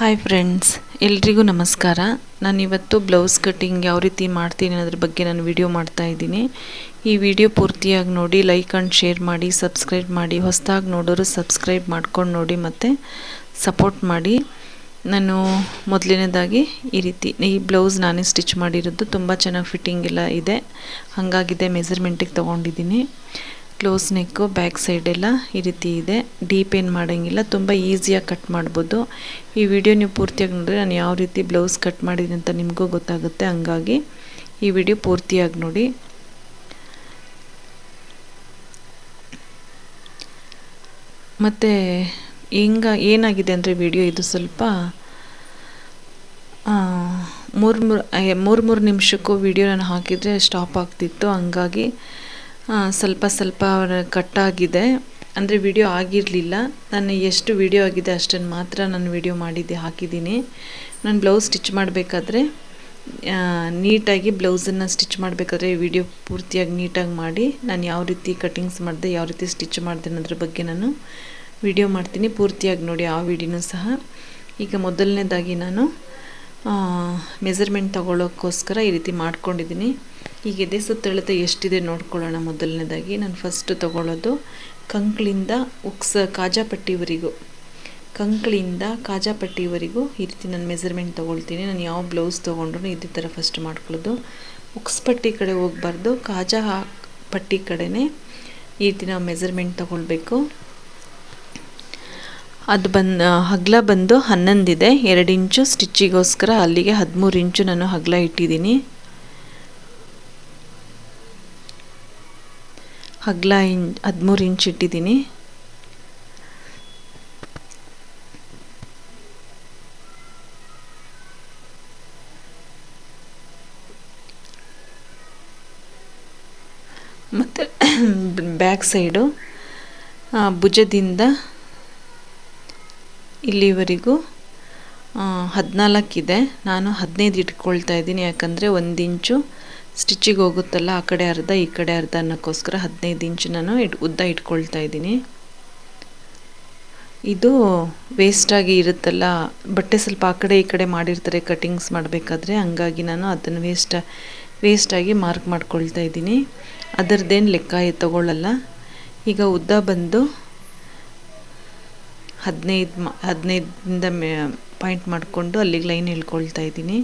Hi friends ಎಲ್ರಿಗೂ ನಮಸ್ಕಾರ. ನಾನು ಇವತ್ತು ಬ್ಲೌಸ್ ಕಟ್ಟಿಂಗ್ ಯಾವ ರೀತಿ ಮಾಡ್ತೀನಿ ಅನ್ನೋದ್ರ ಬಗ್ಗೆ ನಾನು ವಿಡಿಯೋ ಮಾಡ್ತಾ ಇದ್ದೀನಿ. ಈ ವಿಡಿಯೋ ಪೂರ್ತಿಯಾಗಿ ನೋಡಿ ಲೈಕ್ ಆ್ಯಂಡ್ ಶೇರ್ ಮಾಡಿ ಸಬ್ಸ್ಕ್ರೈಬ್ ಮಾಡಿ, ಹೊಸದಾಗಿ ನೋಡೋರು ಸಬ್ಸ್ಕ್ರೈಬ್ ಮಾಡ್ಕೊಂಡು ನೋಡಿ ಮತ್ತು ಸಪೋರ್ಟ್ ಮಾಡಿ. ನಾನು ಮೊದಲನೇದಾಗಿ ಈ ರೀತಿ, ಈ ಬ್ಲೌಸ್ ನಾನೇ ಸ್ಟಿಚ್ ಮಾಡಿರೋದು. ತುಂಬ ಚೆನ್ನಾಗಿ ಫಿಟ್ಟಿಂಗ್ ಎಲ್ಲ ಇದೆ. ಹಾಗಾಗಿದೆ ಮೆಸರ್ಮೆಂಟಿಗೆ ತೊಗೊಂಡಿದ್ದೀನಿ. ಕ್ಲೋಸ್ ನೆಕ್ಕು ಬ್ಯಾಕ್ ಸೈಡೆಲ್ಲ ಈ ರೀತಿ ಇದೆ. ಡೀಪ್ ಏನು ಮಾಡೋಂಗಿಲ್ಲ, ತುಂಬ ಈಸಿಯಾಗಿ ಕಟ್ ಮಾಡ್ಬೋದು. ಈ ವಿಡಿಯೋ ನೀವು ಪೂರ್ತಿಯಾಗಿ ನೋಡಿದ್ರೆ ನಾನು ಯಾವ ರೀತಿ ಬ್ಲೌಸ್ ಕಟ್ ಮಾಡಿದೆ ಅಂತ ನಿಮಗೂ ಗೊತ್ತಾಗುತ್ತೆ. ಹಂಗಾಗಿ ಈ ವಿಡಿಯೋ ಪೂರ್ತಿಯಾಗಿ ನೋಡಿ. ಮತ್ತು ಹಿಂಗ ಏನಾಗಿದೆ ಅಂದರೆ ವಿಡಿಯೋ ಇದು ಸ್ವಲ್ಪ ಮೂರು ಮೂರು ಮೂರು ಮೂರು ನಿಮಿಷಕ್ಕೂ ವಿಡಿಯೋ ನಾನು ಹಾಕಿದರೆ ಸ್ಟಾಪ್ ಆಗ್ತಿತ್ತು. ಹಂಗಾಗಿ ಸ್ವಲ್ಪ ಸ್ವಲ್ಪ ಕಟ್ಟಾಗಿದೆ ಅಂದರೆ ವಿಡಿಯೋ ಆಗಿರಲಿಲ್ಲ. ನಾನು ಎಷ್ಟು ವಿಡಿಯೋ ಆಗಿದೆ ಅಷ್ಟನ್ನು ಮಾತ್ರ ನಾನು ವಿಡಿಯೋ ಮಾಡಿದ್ದೆ, ಹಾಕಿದ್ದೀನಿ. ನಾನು ಬ್ಲೌಸ್ ಸ್ಟಿಚ್ ಮಾಡಬೇಕಾದ್ರೆ ನೀಟಾಗಿ ಬ್ಲೌಸನ್ನು ಸ್ಟಿಚ್ ಮಾಡಬೇಕಾದ್ರೆ ವಿಡಿಯೋ ಪೂರ್ತಿಯಾಗಿ ನೀಟಾಗಿ ಮಾಡಿ. ನಾನು ಯಾವ ರೀತಿ ಕಟಿಂಗ್ಸ್ ಮಾಡಿದೆ, ಯಾವ ರೀತಿ ಸ್ಟಿಚ್ ಮಾಡಿದೆ ಅನ್ನೋದ್ರ ಬಗ್ಗೆ ನಾನು ವಿಡಿಯೋ ಮಾಡ್ತೀನಿ. ಪೂರ್ತಿಯಾಗಿ ನೋಡಿ ಆ ವಿಡಿಯೋನೂ ಸಹ. ಈಗ ಮೊದಲನೇದಾಗಿ ನಾನು ಮೆಸರ್ಮೆಂಟ್ ತಗೊಳ್ಳೋಕ್ಕೋಸ್ಕರ ಈ ರೀತಿ ಮಾಡ್ಕೊಂಡಿದ್ದೀನಿ. ಈಗ ಎದೆ ಸುತ್ತಳತೆ ಎಷ್ಟಿದೆ ನೋಡ್ಕೊಳ್ಳೋಣ ಮೊದಲನೇದಾಗಿ. ನಾನು ಫಸ್ಟ್ ತಗೊಳ್ಳೋದು ಕಂಕ್ಳಿಂದ ಉಕ್ಸ ಕಾಜಾಪಟ್ಟಿವರೆಗೂ. ಕಂಕ್ಳಿಂದ ಕಾಜಾಪಟ್ಟಿವರೆಗೂ ಈ ರೀತಿ ನಾನು ಮೆಸರ್ಮೆಂಟ್ ತೊಗೊಳ್ತೀನಿ. ನಾನು ಯಾವ ಬ್ಲೌಸ್ ತೊಗೊಂಡ್ರು ಇದೇ ಥರ ಫಸ್ಟ್ ಮಾಡ್ಕೊಳ್ಳೋದು. ಉಕ್ಸ್ ಪಟ್ಟಿ ಕಡೆ ಹೋಗಬಾರ್ದು. ಕಾಜಾ ಪಟ್ಟಿ ಕಡೆನೇ ಈ ರೀತಿ ನಾವು ಮೆಸರ್ಮೆಂಟ್ ತೊಗೊಳ್ಬೇಕು. ಅದು ಬಂದು ಹಗ್ಲ ಬಂದು ಹನ್ನೊಂದಿದೆ. ಎರಡು ಇಂಚು ಸ್ಟಿಚ್ಚಿಗೋಸ್ಕರ ಅಲ್ಲಿಗೆ ಹದಿಮೂರು ಇಂಚು ನಾನು ಹಗ್ಲ ಇಟ್ಟಿದ್ದೀನಿ. ಹಗ್ಲ ಇಂ ಹದಿಮೂರು ಇಂಚ್ ಇಟ್ಟಿದ್ದೀನಿ. ಮತ್ತು, ಬ್ಯಾಕ್ ಸೈಡು ಭುಜದಿಂದ ಇಲ್ಲಿವರೆಗೂ ಹದಿನಾಲ್ಕಿದೆ. ನಾನು ಹದಿನೈದು ಇಟ್ಕೊಳ್ತಾ ಇದ್ದೀನಿ. ಯಾಕಂದರೆ ಒಂದು ಇಂಚು ಸ್ಟಿಚ್ಚಿಗೆ ಹೋಗುತ್ತಲ್ಲ, ಆ ಕಡೆ ಅರ್ಧ, ಈ ಕಡೆ ಅರ್ಧ ಅನ್ನೋಕ್ಕೋಸ್ಕರ ಹದಿನೈದು ಇಂಚು ನಾನು ಇಟ್ ಉದ್ದ ಇಟ್ಕೊಳ್ತಾ ಇದ್ದೀನಿ. ಇದು ವೇಸ್ಟಾಗಿ ಇರುತ್ತಲ್ಲ, ಬಟ್ಟೆ ಸ್ವಲ್ಪ ಆ ಕಡೆ ಈ ಕಡೆ ಮಾಡಿರ್ತಾರೆ ಕಟಿಂಗ್ಸ್ ಮಾಡಬೇಕಾದ್ರೆ, ಹಂಗಾಗಿ ನಾನು ಅದನ್ನು ವೇಸ್ಟ್ ವೇಸ್ಟಾಗಿ ಮಾರ್ಕ್ ಮಾಡ್ಕೊಳ್ತಾ ಇದ್ದೀನಿ. ಅದರದ್ದೇನು ಲೆಕ್ಕ ತಗೊಳ್ಳಲ್ಲ ಈಗ ಉದ್ದ ಬಂದು ಹದಿನೈದು ಮ, ಹದಿನೈದರಿಂದ ಮೇ ಪಾಯಿಂಟ್ ಮಾಡಿಕೊಂಡು ಅಲ್ಲಿಗೆ ಲೈನ್ ಹೇಳ್ಕೊಳ್ತಾ ಇದ್ದೀನಿ.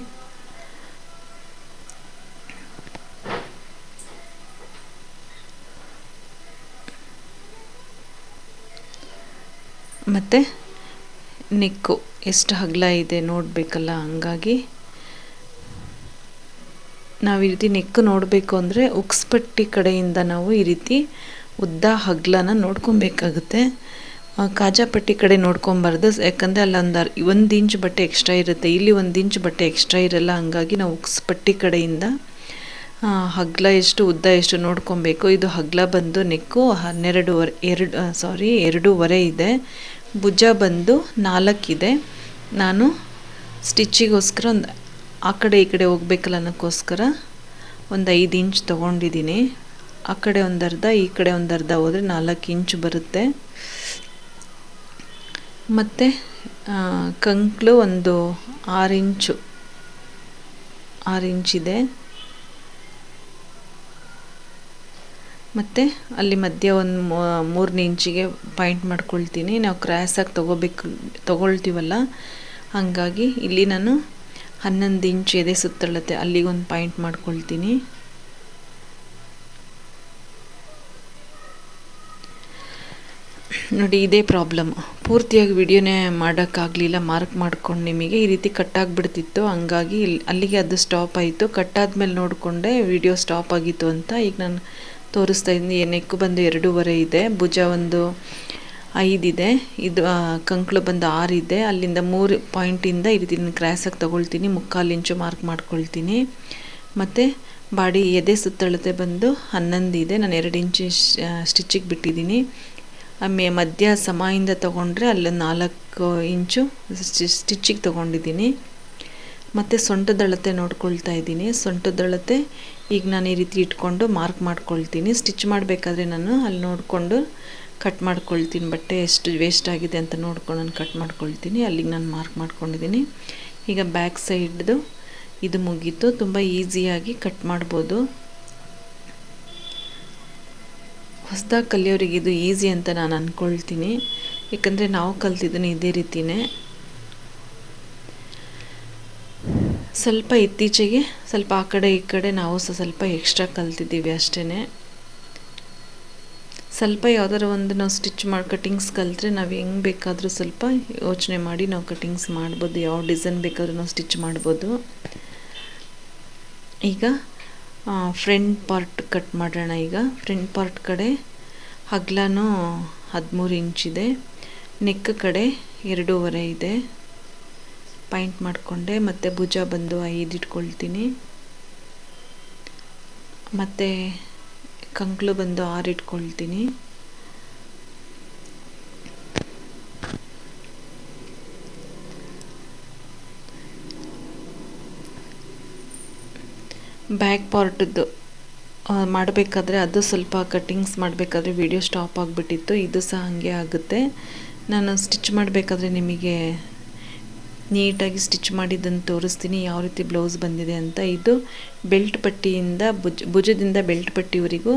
ಮತ್ತು ನೆಕ್ಕು, ಎಷ್ಟು ಹಗ್ಲ ಇದೆ ನೋಡಬೇಕಲ್ಲ ಹಂಗಾಗಿ. ನಾವು ಈ ರೀತಿ ನೆಕ್ಕು ನೋಡಬೇಕು ಅಂದರೆ ಉಕ್ಸ್ಪಟ್ಟಿ ಕಡೆಯಿಂದ ನಾವು ಈ ರೀತಿ ಉದ್ದ ಹಗ್ಲನ ನೋಡ್ಕೊಬೇಕಾಗುತ್ತೆ. ಕಾಜಾಪಟ್ಟಿ ಕಡೆ ನೋಡ್ಕೊಬಾರ್ದು. ಯಾಕಂದರೆ ಅಲ್ಲೊಂದು ಒಂದು ಇಂಚ್ ಬಟ್ಟೆ ಎಕ್ಸ್ಟ್ರಾ ಇರುತ್ತೆ. ಇಲ್ಲಿ ಒಂದು ಇಂಚ್ ಬಟ್ಟೆ ಎಕ್ಸ್ಟ್ರಾ ಇರಲ್ಲ. ಹಂಗಾಗಿ ನಾವು ಉಕ್ಸ್ಪಟ್ಟಿ ಕಡೆಯಿಂದ ಹಗ್ಲ ಎಷ್ಟು, ಉದ್ದ ಎಷ್ಟು ನೋಡ್ಕೊಬೇಕು. ಇದು ಹಗ್ಲ ಬಂದು ನೆಕ್ಕು ಹನ್ನೆರಡೂವರೆ, ಎರಡು ಸಾರಿ ಎರಡೂವರೆ ಇದೆ. ಭುಜ ಬಂದು ನಾಲ್ಕಿದೆ ನಾನು ಸ್ಟಿಚ್ಚಿಗೋಸ್ಕರ ಒಂದು ಆ ಕಡೆ ಈ ಕಡೆ ಹೋಗ್ಬೇಕಲ್ಲ ಅನ್ನೋಕ್ಕೋಸ್ಕರ ಒಂದು ಐದು ಇಂಚ್ ತೊಗೊಂಡಿದ್ದೀನಿ. ಆ ಕಡೆ ಒಂದು ಅರ್ಧ, ಈ ಕಡೆ ಒಂದು ಅರ್ಧ ಹೋದರೆ ನಾಲ್ಕು ಇಂಚ್ ಬರುತ್ತೆ. ಮತ್ತು ಕಂಕ್ಲು ಒಂದು ಆರು ಇಂಚು ಆರು ಇಂಚಿದೆ ಮತ್ತು ಅಲ್ಲಿ ಮಧ್ಯ ಒಂದು ಮೂರನೇ ಇಂಚಿಗೆ ಪಾಯಿಂಟ್ ಮಾಡ್ಕೊಳ್ತೀನಿ. ನಾವು ಕ್ರ್ಯಾಸಾಗಿ ತೊಗೋಬೇಕು, ತೊಗೊಳ್ತೀವಲ್ಲ? ಹಾಗಾಗಿ ಇಲ್ಲಿ ನಾನು ಹನ್ನೊಂದು ಇಂಚು ಎದೆ ಸುತ್ತಳತೆ, ಅಲ್ಲಿಗೊಂದು ಪಾಯಿಂಟ್ ಮಾಡ್ಕೊಳ್ತೀನಿ. ನೋಡಿ, ಇದೇ ಪ್ರಾಬ್ಲಮ್ ಪೂರ್ತಿಯಾಗಿ ವಿಡಿಯೋನೇ ಮಾಡೋಕ್ಕಾಗಲಿಲ್ಲ ಮಾರ್ಕ್ ಮಾಡ್ಕೊಂಡು ನಿಮಗೆ. ಈ ರೀತಿ ಕಟ್ಟಾಗಿಬಿಡ್ತಿತ್ತು ಹಂಗಾಗಿ ಅಲ್ಲಿಗೆ ಅದು ಸ್ಟಾಪ್ ಆಯಿತು. ಕಟ್ಟಾದ್ಮೇಲೆ ನೋಡಿಕೊಂಡೆ ವಿಡಿಯೋ ಸ್ಟಾಪ್ ಆಗಿತ್ತು ಅಂತ. ಈಗ ನಾನು ತೋರಿಸ್ತಾ ಇದ್ದೀನಿ. ನೆಕ್ಕು ಬಂದು ಎರಡೂವರೆ ಇದೆ. ಭುಜ ಒಂದು ಐದಿದೆ ಇದು. ಕಂಕ್ಳು ಬಂದು ಆರಿದೆ ಅಲ್ಲಿಂದ ಮೂರು ಪಾಯಿಂಟಿಂದ ಈ ರೀತಿ ನಾನು ಕ್ರ್ಯಾಸಾಗಿ ತೊಗೊಳ್ತೀನಿ. ಮುಕ್ಕಾಲು ಇಂಚು ಮಾರ್ಕ್ ಮಾಡ್ಕೊಳ್ತೀನಿ. ಮತ್ತು ಬಾಡಿ ಎದೆ ಸುತ್ತಳತೆ ಬಂದು ಹನ್ನೊಂದು ಇದೆ. ನಾನು ಎರಡು ಇಂಚು ಸ್ಟಿಚ್ಚಿಗೆ ಬಿಟ್ಟಿದ್ದೀನಿ. ಆಮೇಲೆ ಮಧ್ಯ ಸಮಯಿಂದ ತೊಗೊಂಡ್ರೆ ಅಲ್ಲಿ ನಾಲ್ಕು ಇಂಚು ಸ್ಟಿಚ್ಚಿಗೆ ತೊಗೊಂಡಿದ್ದೀನಿ. ಮತ್ತು ಸೊಂಟದಳತೆ ನೋಡ್ಕೊಳ್ತಾ ಇದ್ದೀನಿ. ಸೊಂಟದಳತೆ ಈಗ ನಾನು ಈ ರೀತಿ ಇಟ್ಕೊಂಡು ಮಾರ್ಕ್ ಮಾಡ್ಕೊಳ್ತೀನಿ. ಸ್ಟಿಚ್ ಮಾಡಬೇಕಾದ್ರೆ ನಾನು ಅಲ್ಲಿ ನೋಡಿಕೊಂಡು ಕಟ್ ಮಾಡ್ಕೊಳ್ತೀನಿ. ಬಟ್ಟೆ ಎಷ್ಟು ವೇಸ್ಟ್ ಆಗಿದೆ ಅಂತ ನೋಡ್ಕೊಂಡು ನಾನು ಕಟ್ ಮಾಡ್ಕೊಳ್ತೀನಿ. ಅಲ್ಲಿಗೆ ನಾನು ಮಾರ್ಕ್ ಮಾಡ್ಕೊಂಡಿದ್ದೀನಿ. ಈಗ ಬ್ಯಾಕ್ ಸೈಡ್ದು ಇದು ಮುಗೀತು. ತುಂಬ ಈಸಿಯಾಗಿ ಕಟ್ ಮಾಡ್ಬೋದು. ಹೊಸದಾಗಿ ಕಲಿಯೋರಿಗೆ ಇದು ಈಸಿ ಅಂತ ನಾನು ಅಂದ್ಕೊಳ್ತೀನಿ ಯಾಕಂದರೆ ನಾವು ಕಲ್ತಿದ್ದೀನಿ ಇದೇ ರೀತಿಯೇ ಸ್ವಲ್ಪ ಇತ್ತೀಚೆಗೆ, ಸ್ವಲ್ಪ ಆ ಕಡೆ ಈ ಕಡೆ ನಾವು ಸಹ ಸ್ವಲ್ಪ ಎಕ್ಸ್ಟ್ರಾ ಕಲ್ತಿದ್ದೀವಿ ಅಷ್ಟೇ ಸ್ವಲ್ಪ ಯಾವ್ದಾರು ಒಂದು ನಾವು ಸ್ಟಿಚ್ ಮಾಡಿ ಕಟಿಂಗ್ಸ್ ಕಲಿತ್ರೆ ನಾವು ಹೆಂಗೆ ಬೇಕಾದರೂ ಸ್ವಲ್ಪ ಯೋಚನೆ ಮಾಡಿ ನಾವು ಕಟಿಂಗ್ಸ್ ಮಾಡ್ಬೋದು. ಯಾವ ಡಿಸೈನ್ ಬೇಕಾದರೂ ನಾವು ಸ್ಟಿಚ್ ಮಾಡ್ಬೋದು. ಈಗ ಫ್ರಂಟ್ ಪಾರ್ಟ್ ಕಟ್ ಮಾಡೋಣ ಈಗ. ಫ್ರಂಟ್ ಪಾರ್ಟ್ ಕಡೆ ಹಗ್ಲನೂ ಹದಿಮೂರು ಇಂಚಿದೆ ನೆಕ್ ಕಡೆ ಎರಡೂವರೆ ಇದೆ. ಪಾಯಿಂಟ್ ಮಾಡಿಕೊಂಡೆ, ಮತ್ತು ಭುಜ ಬಂದು ಐದು ಇಟ್ಕೊಳ್ತೀನಿ. ಮತ್ತು ಕಂಕ್ಳು ಬಂದು ಆರು ಇಟ್ಕೊಳ್ತೀನಿ. ಬ್ಯಾಕ್ ಪಾರ್ಟದ್ದು ಮಾಡಬೇಕಾದ್ರೆ ಅದು ಸ್ವಲ್ಪ ಕಟ್ಟಿಂಗ್ಸ್ ಮಾಡಬೇಕಾದ್ರೆ ವಿಡಿಯೋ ಸ್ಟಾಪ್ ಆಗಿಬಿಟ್ಟಿತ್ತು. ಇದು ಸಹ ಹಾಗೆ ಆಗುತ್ತೆ. ನಾನು ಸ್ಟಿಚ್ ಮಾಡಬೇಕಾದ್ರೆ ನಿಮಗೆ ನೀಟಾಗಿ ಸ್ಟಿಚ್ ಮಾಡಿದ್ದನ್ನು ತೋರಿಸ್ತೀನಿ. ಯಾವ ರೀತಿ ಬ್ಲೌಸ್ ಬಂದಿದೆ ಅಂತ. ಇದು ಬೆಲ್ಟ್ ಪಟ್ಟಿಯಿಂದ, ಭುಜ, ಭುಜದಿಂದ ಬೆಲ್ಟ್ ಪಟ್ಟಿವರೆಗೂ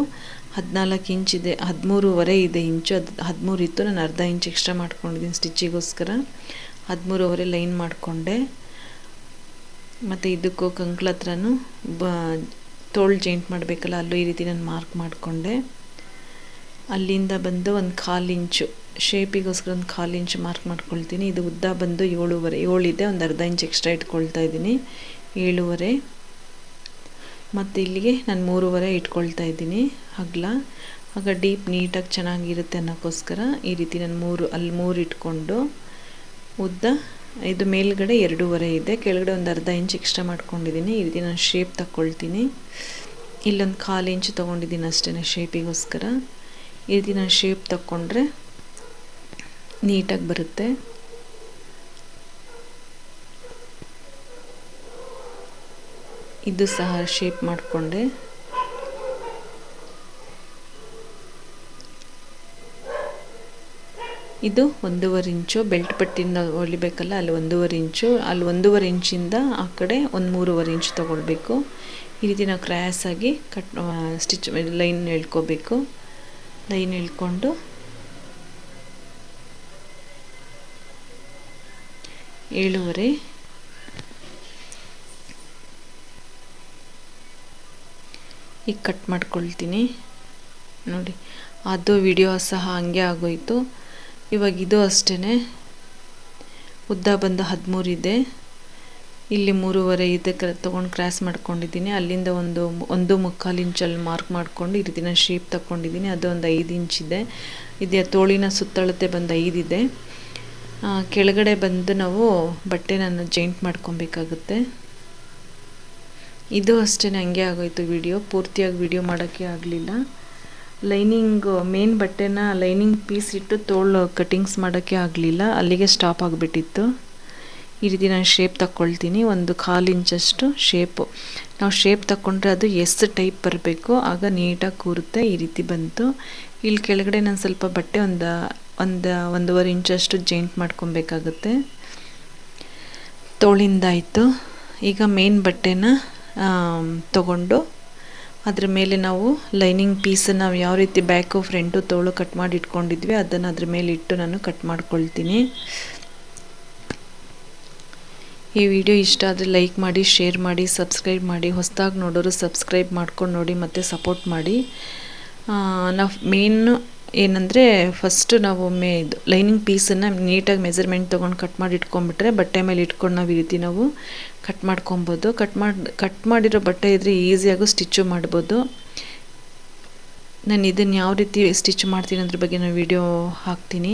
ಹದಿನಾಲ್ಕು ಇಂಚಿದೆ ಹದಿಮೂರುವರೆ ಇದೆ ಇಂಚು ಅದು ಹದಿಮೂರು ಇತ್ತು. ನಾನು ಅರ್ಧ ಇಂಚ್ ಎಕ್ಸ್ಟ್ರಾ ಮಾಡ್ಕೊಂಡಿದ್ದೀನಿ ಸ್ಟಿಚ್ಚಿಗೋಸ್ಕರ ಹದಿಮೂರುವರೆ ಲೈನ್ ಮಾಡಿಕೊಂಡೆ. ಮತ್ತು ಇದಕ್ಕೂ ಕಂಕ್ಳ ಹತ್ರನೂ ಬ, ತೋಳು ಜಾಯಿಂಟ್ ಮಾಡಬೇಕಲ್ಲ, ಅಲ್ಲೂ ಈ ರೀತಿ ನಾನು ಮಾರ್ಕ್ ಮಾಡಿಕೊಂಡೆ. ಅಲ್ಲಿಂದ ಬಂದು ಒಂದು ಕಾಲು ಇಂಚು ಶೇಪಿಗೋಸ್ಕರ ಒಂದು ಕಾಲು ಇಂಚು ಮಾರ್ಕ್ ಮಾಡ್ಕೊಳ್ತೀನಿ. ಇದು ಉದ್ದ ಬಂದು ಏಳುವರೆ, ಏಳಿದೆ, ಒಂದು ಅರ್ಧ ಇಂಚ್ ಎಕ್ಸ್ಟ್ರಾ ಇಟ್ಕೊಳ್ತಾ ಇದ್ದೀನಿ, ಏಳುವರೆ. ಮತ್ತು ಇಲ್ಲಿಗೆ ನಾನು ಮೂರುವರೆ ಇಟ್ಕೊಳ್ತಾ ಇದ್ದೀನಿ, ಹಗ್ಲ. ಆಗ ಡೀಪ್ ನೀಟಾಗಿ ಚೆನ್ನಾಗಿರುತ್ತೆ ಅನ್ನೋಕ್ಕೋಸ್ಕರ ಈ ರೀತಿ ನಾನು ಮೂರು, ಅಲ್ಲಿ ಮೂರು ಇಟ್ಕೊಂಡು ಉದ್ದ ಇದು ಮೇಲ್ಗಡೆ ಎರಡೂವರೆ ಇದೆ. ಕೆಳಗಡೆ ಒಂದು ಅರ್ಧ ಇಂಚ್ ಎಕ್ಸ್ಟ್ರಾ ಮಾಡ್ಕೊಂಡಿದ್ದೀನಿ. ಈ ರೀತಿ ನಾನು ಶೇಪ್ ತಗೊಳ್ತೀನಿ ಇಲ್ಲೊಂದು ಕಾಲು ಇಂಚು ತೊಗೊಂಡಿದ್ದೀನಿ ಅಷ್ಟೇ ಶೇಪಿಗೋಸ್ಕರ ಈ ರೀತಿ ನಾನು ಶೇಪ್ ತಗೊಂಡ್ರೆ ನೀಟಾಗಿ ಬರುತ್ತೆ. ಇದು ಸಹ ಶೇಪ್ ಮಾಡಿಕೊಂಡೆ. ಇದು ಒಂದೂವರೆ ಇಂಚು ಬೆಲ್ಟ್ ಪಟ್ಟಿಯಿಂದ ಹೊಲಿಬೇಕಲ್ಲ, ಅಲ್ಲಿ ಒಂದೂವರೆ ಇಂಚು, ಅಲ್ಲಿ ಒಂದೂವರೆ ಇಂಚಿಂದ ಆ ಕಡೆ ಒಂದು ಮೂರುವರೆ ಇಂಚು ತೊಗೊಳ್ಬೇಕು. ಈ ರೀತಿ ನಾವು ಕ್ರ್ಯಾಸಾಗಿ ಕಟ್ ಸ್ಟಿಚ್, ಲೈನ್ ಎಳ್ಕೋಬೇಕು ಲೈನ್ ಎಳ್ಕೊಂಡು ಏಳುವರೆ. ಈಗ ಕಟ್ ಮಾಡ್ಕೊಳ್ತೀನಿ. ನೋಡಿ, ಅದು ವಿಡಿಯೋ ಸಹ ಹಂಗೆ ಆಗೋಯ್ತು. ಇವಾಗ ಇದು ಅಷ್ಟೇ ಉದ್ದ ಬಂದು ಹದಿಮೂರು ಇದೆ. ಇಲ್ಲಿ ಮೂರುವರೆ ಇದೆ ಕ್ರ ತೊಗೊಂಡು ಕ್ರಾಸ್ ಮಾಡ್ಕೊಂಡಿದ್ದೀನಿ. ಅಲ್ಲಿಂದ ಒಂದು ಒಂದು ಮುಕ್ಕಾಲು ಇಂಚಲ್ಲಿ ಮಾರ್ಕ್ ಮಾಡಿಕೊಂಡು ಈ ರೀತಿನ ಶೇಪ್ ತಗೊಂಡಿದ್ದೀನಿ ಅದು ಒಂದು ಐದು ಇಂಚಿದೆ ಇದೆ. ತೋಳಿನ ಸುತ್ತಳತೆ ಬಂದು ಐದಿದೆ ಕೆಳಗಡೆ ಬಂದು ನಾವು ಬಟ್ಟೆನನ್ನು ಜಾಯಿಂಟ್ ಮಾಡ್ಕೊಬೇಕಾಗುತ್ತೆ. ಇದು ಅಷ್ಟೇ ಹಂಗೆ ಆಗೋಯ್ತು ವಿಡಿಯೋ ಪೂರ್ತಿಯಾಗಿ ವಿಡಿಯೋ ಮಾಡೋಕ್ಕೆ ಆಗಲಿಲ್ಲ. ಲೈನಿಂಗ್ ಮೇನ್ ಬಟ್ಟೆನ ಲೈನಿಂಗ್ ಪೀಸ್ ಇಟ್ಟು ತೋಳು ಕಟಿಂಗ್ಸ್ ಮಾಡೋಕ್ಕೆ ಆಗಲಿಲ್ಲ. ಅಲ್ಲಿಗೆ ಸ್ಟಾಪ್ ಆಗಿಬಿಟ್ಟಿತ್ತು. ಈ ರೀತಿ ನಾನು ಶೇಪ್ ತಗೊಳ್ತೀನಿ ಒಂದು ಕಾಲು ಇಂಚಷ್ಟು ಶೇಪು ನಾವು ಶೇಪ್ ತಗೊಂಡ್ರೆ ಅದು ಎಸ್ ಟೈಪ್ ಬರಬೇಕು. ಆಗ ನೀಟಾಗಿ ಕೂರುತ್ತೆ. ಈ ರೀತಿ ಬಂತು. ಇಲ್ಲಿ ಕೆಳಗಡೆ ನಾನು ಸ್ವಲ್ಪ ಬಟ್ಟೆ ಒಂದು ಒಂದು, ಒಂದೂವರೆ ಇಂಚಷ್ಟು ಜೈಂಟ್ ಮಾಡ್ಕೊಬೇಕಾಗುತ್ತೆ. ತೋಳಿಂದಾಯಿತು. ಈಗ ಮೇನ್ ಬಟ್ಟೆನ ತಗೊಂಡು ಅದ್ರ ಮೇಲೆ ನಾವು ಲೈನಿಂಗ್ ಪೀಸನ್ನು ನಾವು ಯಾವ ರೀತಿ ಬ್ಯಾಕು ಫ್ರಂಟು ತೋಳು ಕಟ್ ಮಾಡಿ ಇಟ್ಕೊಂಡಿದ್ವಿ, ಅದನ್ನು ಅದ್ರ ಮೇಲೆ ಇಟ್ಟು ನಾನು ಕಟ್ ಮಾಡ್ಕೊಳ್ತೀನಿ. ಈ ವಿಡಿಯೋ ಇಷ್ಟ ಆದರೆ ಲೈಕ್ ಮಾಡಿ ಶೇರ್ ಮಾಡಿ ಸಬ್ಸ್ಕ್ರೈಬ್ ಮಾಡಿ, ಹೊಸದಾಗಿ ನೋಡೋರು ಸಬ್ಸ್ಕ್ರೈಬ್ ಮಾಡ್ಕೊಂಡು ನೋಡಿ ಮತ್ತು ಸಪೋರ್ಟ್ ಮಾಡಿ. ನಾವು ಮೇನ್ ಏನಂದರೆ ಫಸ್ಟು ನಾವು ಒಮ್ಮೆ ಇದು ಲೈನಿಂಗ್ ಪೀಸನ್ನು ನೀಟಾಗಿ ಮೆಜರ್ಮೆಂಟ್ ತೊಗೊಂಡು ಕಟ್ ಮಾಡಿ ಇಟ್ಕೊಂಡ್ಬಿಟ್ರೆ ಬಟ್ಟೆ ಮೇಲೆ ಇಟ್ಕೊಂಡು ನಾವು ಈ ರೀತಿ ನಾವು ಕಟ್ ಮಾಡ್ಕೊಬೋದು. ಕಟ್ ಮಾಡಿ ಕಟ್ ಮಾಡಿರೋ ಬಟ್ಟೆ ಇದ್ದರೆ ಈಸಿಯಾಗೂ ಸ್ಟಿಚ್ಚು ಮಾಡ್ಬೋದು. ನಾನು ಇದನ್ನು ಯಾವ ರೀತಿ ಸ್ಟಿಚ್ ಮಾಡ್ತೀನಿ ಅದ್ರ ಬಗ್ಗೆ ನಾನು ವಿಡಿಯೋ ಹಾಕ್ತೀನಿ.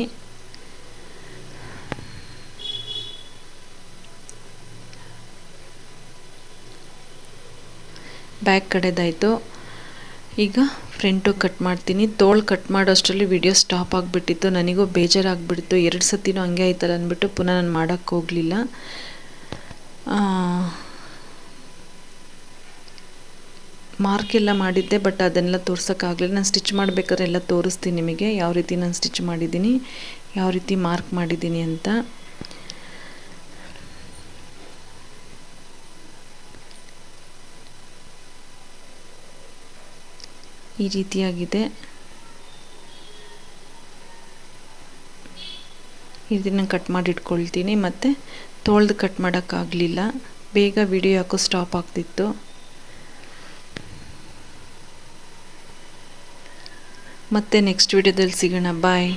ಬ್ಯಾಕ್ ಕಡೆದಾಯಿತು. ಈಗ ಫ್ರಂಟು ಕಟ್ ಮಾಡ್ತೀನಿ. ತೋಳು ಕಟ್ ಮಾಡೋಷ್ಟರಲ್ಲಿ ವಿಡಿಯೋ ಸ್ಟಾಪ್ ಆಗಿಬಿಟ್ಟಿತ್ತು. ನನಗೂ ಬೇಜಾರಾಗ್ಬಿಡ್ತು. ಎರಡು ಸತಿನೂ ಹಂಗೆ ಆಯ್ತಲ್ಲ ಅಂದ್ಬಿಟ್ಟು ಪುನಃ ನಾನು ಮಾಡೋಕ್ಕೆ ಹೋಗಲಿಲ್ಲ. ಮಾರ್ಕ್ ಎಲ್ಲ ಮಾಡಿದ್ದೆ, ಬಟ್ ಅದನ್ನೆಲ್ಲ ತೋರ್ಸೋಕ್ಕಾಗಲಿಲ್ಲ ನಾನು ಸ್ಟಿಚ್ ಮಾಡಬೇಕಾದ್ರೆ ಎಲ್ಲ ತೋರಿಸ್ತೀನಿ ನಿಮಗೆ. ಯಾವ ರೀತಿ ನಾನು ಸ್ಟಿಚ್ ಮಾಡಿದ್ದೀನಿ, ಯಾವ ರೀತಿ ಮಾರ್ಕ್ ಮಾಡಿದ್ದೀನಿ ಅಂತ. ಈ ರೀತಿಯಾಗಿದೆ. ಈ ರೀತಿ ನಾನು ಕಟ್ ಮಾಡಿ ಇಟ್ಕೊಳ್ತೀನಿ ಮತ್ತು ತೋಳ್ದು ಕಟ್ ಮಾಡೋಕ್ಕಾಗಲಿಲ್ಲ. ಬೇಗ ವಿಡಿಯೋ ಹಾಕೋ ಸ್ಟಾಪ್ ಆಗ್ತಿತ್ತು. ಮತ್ತೆ ನೆಕ್ಸ್ಟ್ ವಿಡಿಯೋದಲ್ಲಿ ಸಿಗೋಣ. ಬಾಯ್